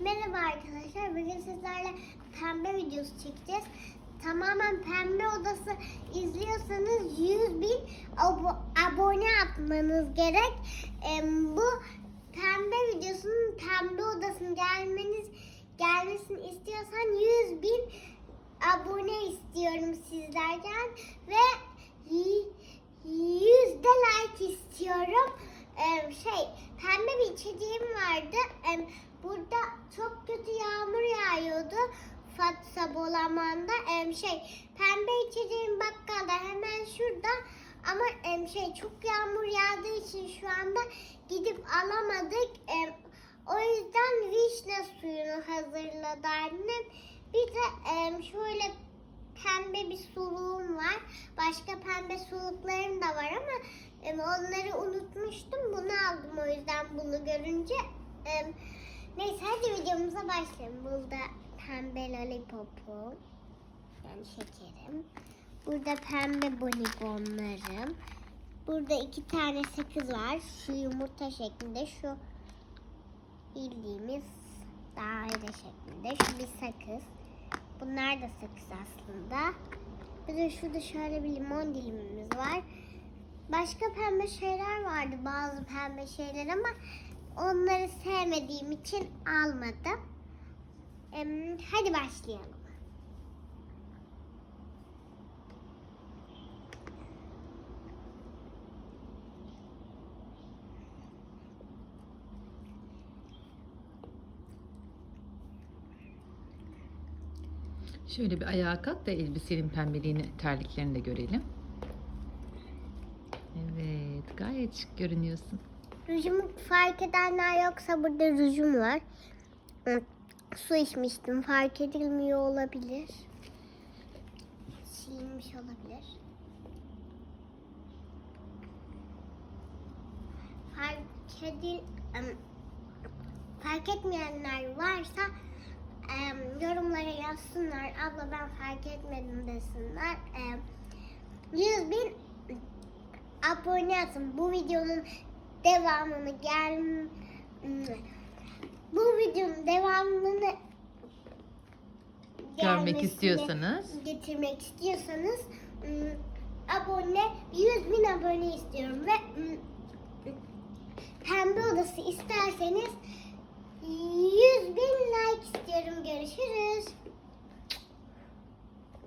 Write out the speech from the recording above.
Merhaba arkadaşlar. Bugün sizlerle pembe videosu çekeceğiz. Tamamen pembe odası izliyorsanız 100 bin abo- abone atmanız gerek. Em, bu pembe videosunun pembe odasının gelmeniz gelmesini istiyorsan 100 bin abone istiyorum sizlerden ve y- 100 de like istiyorum. Em, şey pembe bir içeceğim vardı. Em, burada çok kötü yağmur yağıyordu. Fatsa Bolaman'da em, şey pembe içeceğim bakkalda hemen şurada ama em, şey çok yağmur yağdığı için şu anda gidip alamadık. Em, o yüzden vişne suyunu hazırladı annem. Bir de em, şöyle pembe bir suluğum var. Başka pembe suluklarım da var ama em, onları unutmuştum. Bunu aldım o yüzden bunu görünce. Em, neyse hadi videomuza başlayalım. Burada pembe lollipopum. Yani şekerim. Burada pembe bonibonlarım. Burada iki tane sakız var. Şu yumurta şeklinde. Şu bildiğimiz daire şeklinde. Şu bir sakız. Bunlar da sakız aslında. Bir de şurada şöyle bir limon dilimimiz var. Başka pembe şeyler vardı bazı pembe şeyler ama onları sevmediğim için almadım. Hadi başlayalım. Şöyle bir ayağa kalk da elbisenin pembeliğini, terliklerini de görelim. Evet, gayet şık görünüyorsun. Rujumu fark edenler yoksa burada rujum var. Su içmiştim fark edilmiyor olabilir. Silinmiş olabilir. Fark edil fark etmeyenler varsa yorumlara yazsınlar. Abla ben fark etmedim desinler. Em, 100 bin abone atın. Bu videonun devamını gel videonun devamını Görmek istiyorsanız getirmek istiyorsanız ım, abone 100 bin abone istiyorum ve ım, pembe odası isterseniz 100 bin like istiyorum. Görüşürüz.